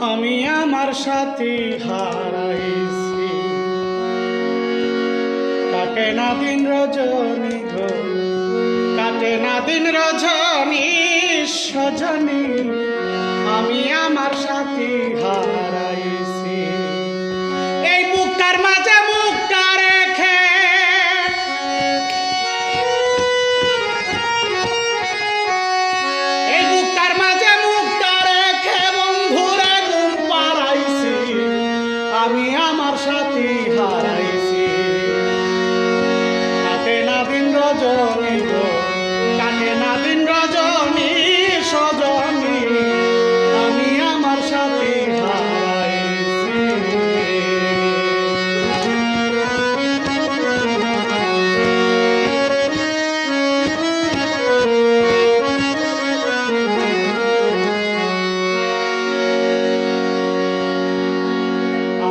আমি আমার সাথী হারাইছি। কাটে না দিন রজনী কাটে না দিন রজনী সজনী। আমি আমার সাথী হারাইছি। কাটে না দিন রজনী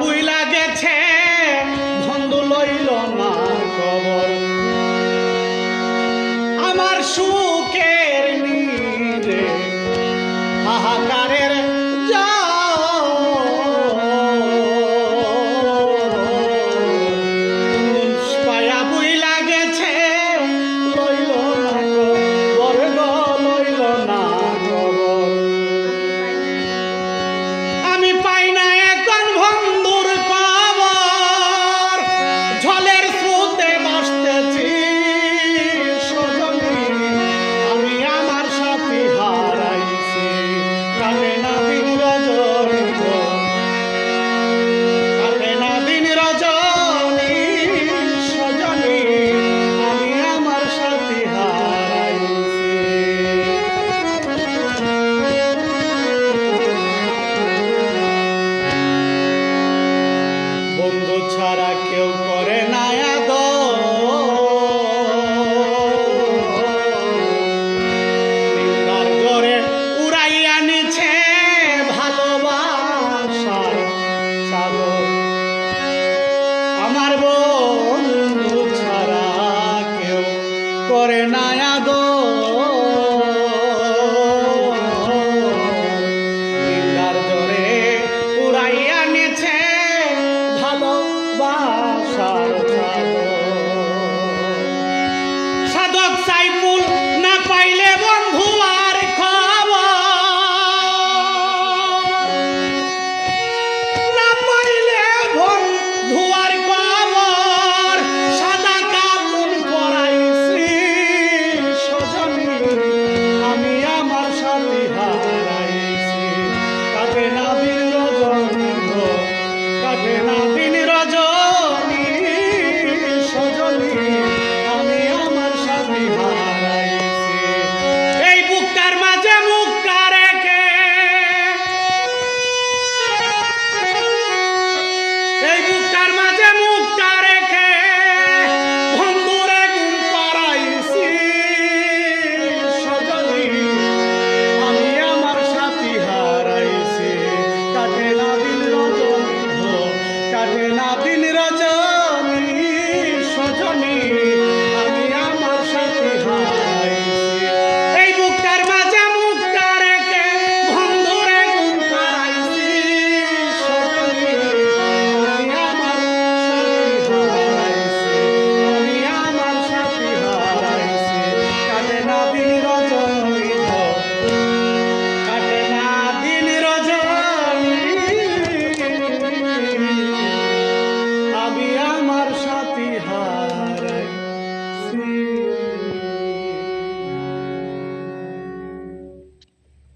বুইলা গেছে বন্ধু লইল না কবর ছাড়া কেউ করে না।